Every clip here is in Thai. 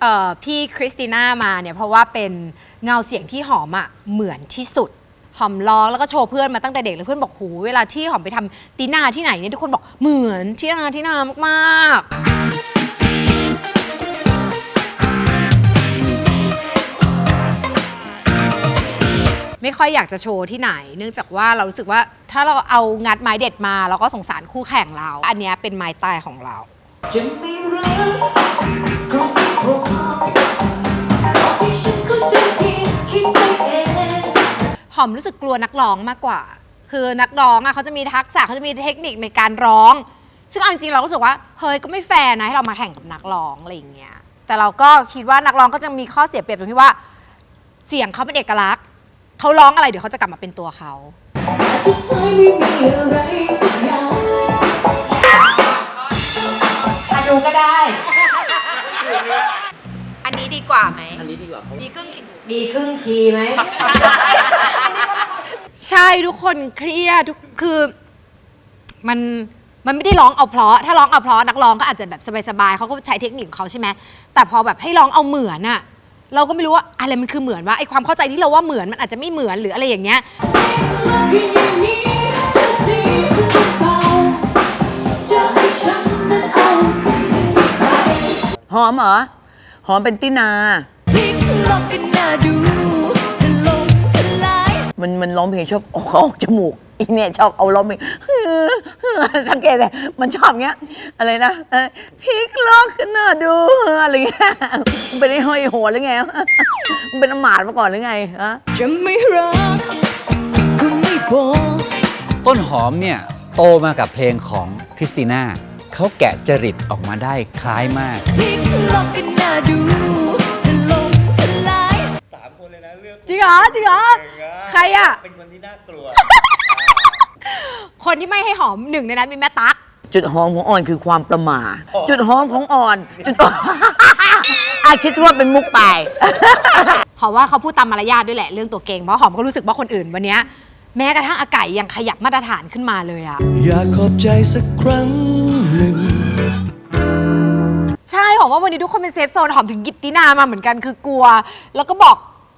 เอ่อพี่คริสติน่ามาเนี่ยเพราะว่าเป็นเงาเสียงที่หอมอะเหมือนที่สุด หอมร้องแล้วก็โชว์เพื่อนมาตั้งแต่เด็กเลยเพื่อนบอกหูเวลาที่หอมไปทำตีนาที่ไหนเนี่ยทุกคนบอกเหมือนที่นาที่นามากๆ ไม่ค่อยอยากจะโชว์ที่ไหน เนื่องจากว่าเรารู้สึกว่าถ้าเราเอางัดไม้เด็ดมาเราก็สงสารคู่แข่งเรา อันเนี้ยเป็นไม้ตายของเรา จะไม่รักก็ไม่ หอมรู้สึกกลัวนักร้องมากกว่า คือนักร้องอะเขาจะมีทักษะเขาจะมีเทคนิคในการร้อง ซึ่งเอาจริงๆเรารู้สึกว่าเฮ้ยก็ไม่แฟร์นะให้เรามาแข่งกับนักร้องอะไรอย่างเงี้ย แต่เราก็คิดว่านักร้องก็จะมีข้อเสียเปรียบตรงที่ว่า เสียงเขาเป็นเอกลักษณ์เขาร้องอะไรเดี๋ยวเขาจะกลับมาเป็นตัวเขาอะไรสักอย่างมาดูก็ได้ อันนี้ดีกว่าไหม อันนี้ดีกว่าเพราะดีครึ่งมีครึ่งคีย์ไหม ใช่ทุกคนเครียดทุกคือมันมันไม่ได้ร้องเอาเพราะ ถ้าร้องเอาเพราะนักร้องก็อาจจะแบบสบายๆเขาก็ใช้เทคนิคของเขาใช่ไหมแต่พอแบบให้ร้องเอาเหมือนอะเราก็ไม่รู้ว่าอะไรมันคือเหมือนว่าไอความเข้าใจที่เราว่าเหมือนมันอาจจะไม่เหมือนหรืออะไรอย่างเงี้ยกินอย่างนี้จะเสียหรือเปล่าจะให้ฉันนั้นเอาคืนที่ใครหอมเหรอ หอมเป็นตินาพลิกล็อกกันหน้าดูถล่มทลาย มันมันร้องเพลงชอบออกออกจมูกอีเนี่ยชอบเอาร้องเพลงสังเกตเลยมันชอบเงี้ย อะไรนะเออพลิกล็อกกันหน้าดูอะไรเงี้ยมันเป็นไอ้ห้อยโหดหรือไงมันเป็นอำมาตย์มาก่อนหรือไงฮะจะไม่รักก็ไม่บอกต้นหอมเนี่ยโตมากับเพลงของคริสติน่า เขาแกะจริตออกมาได้คล้ายมากพลิกล็อกกันหน้าดูถล่มทลายจริงเหรอจริงเหรอ ใครอะ เป็นคนที่น่ากลัว คนที่ไม่ให้หอมหนึ่งในนั้นมีแม่ตั๊ก จุดหอมของอ่อนคือความประหมา จุดหอมของอ่อน จุดอ่อน อาคิดว่าเป็นมุกไป หอมว่าเขาพูดตามมารยาทด้วยแหละเรื่องตัวเก่งเพราะหอมก็รู้สึกว่าคนอื่นวันเนี้ยแม้กระทั่งอาไก่ยังขยับมาตรฐานขึ้นมาเลยอะ อยากขอบใจสักครั้งหนึ่ง ใช่หอมว่าวันนี้ทุกคนเป็นเซฟโซนหอมถึงหยิบตินามาเหมือนกันคือกลัว แล้วก็บอก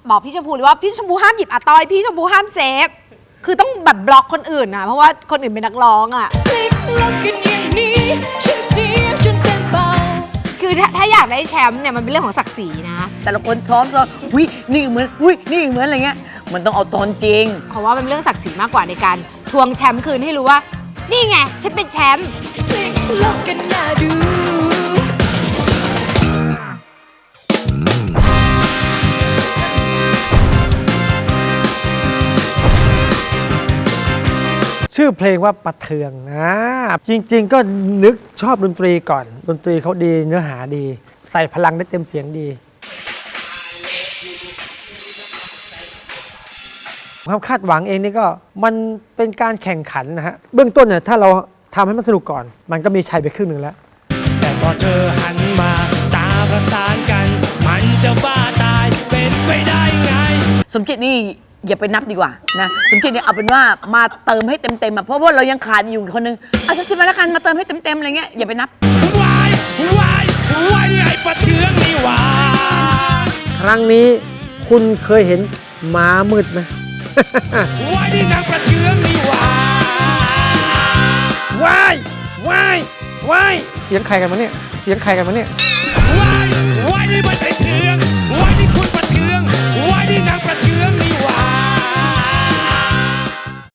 บอกพี่ชมพูเลยว่าพี่ชมพูห้ามหยิบอาต้อย พี่ชมพูห้ามเซฟ คือต้องแบบบล็อกคนอื่นนะเพราะว่าคนอื่นเป็นนักร้องอะพลิกล็อกกันอย่างนี้ฉันเสียจนเต็มเบาคือถ้าถ้าอยากได้แชมป์เนี่ยมันเป็นเรื่องของศักดิ์ศรีนะแต่ละคนซ้อมซ้อมวินี่เหมือนวินี่เหมือนอะไรเงี้ย มันต้องเอาตอนจริง เพราะว่ามันเป็นเรื่องศักดิ์ศรีมากกว่าในการทวงแชมป์คืนให้รู้ว่า นี่ไงฉันเป็นแชมป์ พลิกล็อกกันหน้าดู ชื่อเพลงว่าประเทืองนะจริง ๆ ก็นึกชอบดนตรีก่อน ดนตรีเขาดีเนื้อหาดี ใส่พลังได้เต็มเสียงดี ความคาดหวังเองนี่ก็มันเป็นการแข่งขันนะฮะเบื้องต้นเนี่ยถ้าเราทำให้มันสนุกก่อน มันก็มีชัยไปครึ่งหนึ่งแล้ว แต่พอเธอหันมาตาประสานกัน มันจะบ้าตายเป็นไปได้ไง สมจิตนี่ อย่าไปนับดีกว่านะสมจิตเนี่ยเอาเป็นว่ามาเติมให้เต็มๆอะเพราะว่าเรายังขาดอยู่คนนึงเอาสมจิตมาแล้วกันมาเติมให้เต็มๆอะไรเงี้ยอย่าไปนับวายวายวายไอ้ประเทืองนี่หว่าครั้งนี้คุณเคยเห็นม้ามืดไหมวายนี่นางประเทืองนี่หว่าวายวายวายเสียงใครกันมาเนี่ยเสียงใครกันมาเนี่ยวายวายนี่มันไอ้เพ